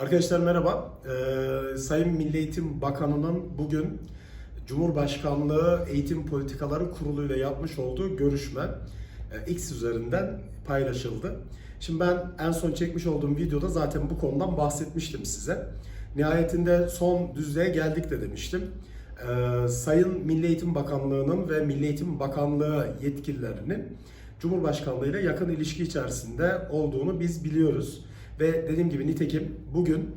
Arkadaşlar merhaba. Ee, Sayın Milli Eğitim Bakanı'nın bugün Cumhurbaşkanlığı Eğitim Politikaları Kurulu ile yapmış olduğu görüşme e, X üzerinden paylaşıldı. Şimdi ben en son çekmiş olduğum videoda zaten bu konudan bahsetmiştim size. Nihayetinde son düzlüğe geldik de demiştim. Ee, Sayın Milli Eğitim Bakanlığı'nın ve Milli Eğitim Bakanlığı yetkililerinin Cumhurbaşkanlığı ile yakın ilişki içerisinde olduğunu biz biliyoruz. Ve dediğim gibi nitekim bugün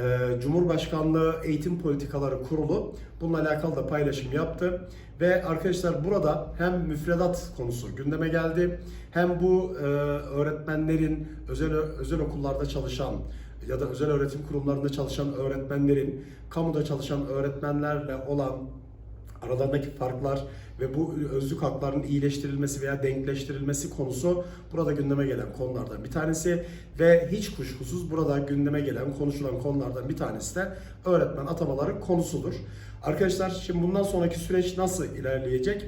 e, Cumhurbaşkanlığı Eğitim Politikaları Kurulu bununla alakalı da paylaşım yaptı. Ve arkadaşlar burada hem müfredat konusu gündeme geldi hem bu e, öğretmenlerin özel özel okullarda çalışan ya da özel öğretim kurumlarında çalışan öğretmenlerin kamuda çalışan öğretmenlerle olan aralarındaki farklar ve bu özlük haklarının iyileştirilmesi veya denkleştirilmesi konusu burada gündeme gelen konulardan bir tanesi ve hiç kuşkusuz burada gündeme gelen konuşulan konulardan bir tanesi de öğretmen atamaları konusudur. Arkadaşlar şimdi bundan sonraki süreç nasıl ilerleyecek?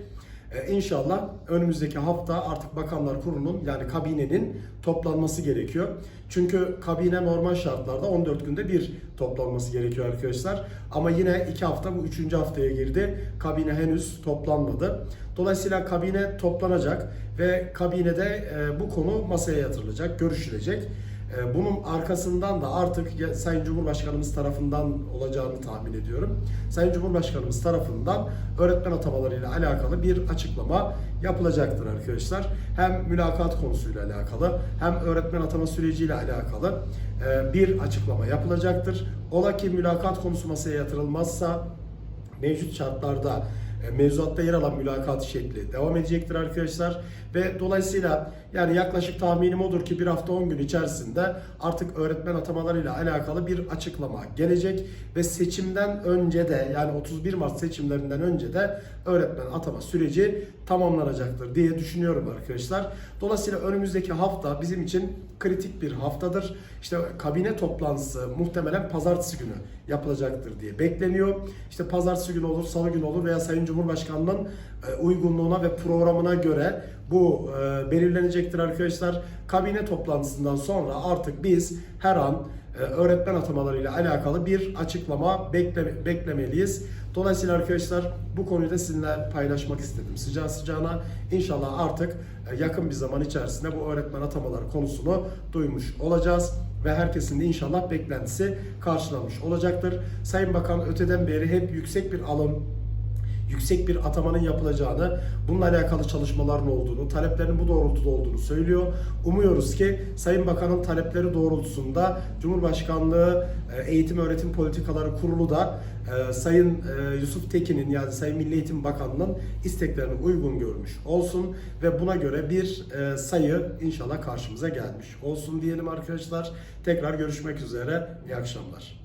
Ee, İnşallah önümüzdeki hafta artık Bakanlar Kurulu'nun yani kabinenin toplanması gerekiyor. Çünkü kabine normal şartlarda 14 günde bir toplanması gerekiyor arkadaşlar. Ama yine 2 hafta bu 3. haftaya girdi. Kabine henüz toplanmadı. Dolayısıyla kabine toplanacak ve kabinede e, bu konu masaya yatırılacak, görüşülecek. E, Bunun arkasından da artık Sayın Cumhurbaşkanımız tarafından olacağını tahmin ediyorum. Sayın Cumhurbaşkanımız tarafından öğretmen atamalarıyla alakalı bir açıklama yapılacaktır arkadaşlar. Hem mülakat konusuyla alakalı hem öğretmen atama süreciyle alakalı e, bir açıklama yapılacaktır. Ola ki mülakat konusu masaya yatırılmazsa mevcut şartlarda mevzuatta yer alan mülakat şekli devam edecektir arkadaşlar. Ve dolayısıyla yani yaklaşık tahminim odur ki bir hafta 10 gün içerisinde artık öğretmen atamalarıyla alakalı bir açıklama gelecek ve seçimden önce de yani 31 Mart seçimlerinden önce de öğretmen atama süreci tamamlanacaktır diye düşünüyorum arkadaşlar. Dolayısıyla önümüzdeki hafta bizim için kritik bir haftadır. İşte kabine toplantısı muhtemelen pazartesi günü yapılacaktır diye bekleniyor. İşte pazartesi günü olur, salı günü olur veya Sayın Cumhurbaşkanı'nın e, uygunluğuna ve programına göre bu e, belirlenecektir arkadaşlar. Kabine toplantısından sonra artık biz her an e, öğretmen atamalarıyla alakalı bir açıklama bekle, beklemeliyiz. Dolayısıyla arkadaşlar bu konuyu da sizinle paylaşmak istedim. Sıcağı sıcağına inşallah artık yakın bir zaman içerisinde bu öğretmen atamaları konusunu duymuş olacağız ve herkesin de inşallah beklentisi karşılanmış olacaktır. Sayın Bakan öteden beri hep yüksek bir alım yüksek bir atamanın yapılacağını, bununla alakalı çalışmaların olduğunu, taleplerin bu doğrultuda olduğunu söylüyor. Umuyoruz ki Sayın Bakan'ın talepleri doğrultusunda Cumhurbaşkanlığı e, Eğitim Öğretim Politikaları Kurulu da e, Sayın e, Yusuf Tekin'in yani Sayın Milli Eğitim Bakanı'nın isteklerini uygun görmüş olsun ve buna göre bir sayı inşallah karşımıza gelmiş olsun diyelim arkadaşlar. Tekrar görüşmek üzere. İyi akşamlar.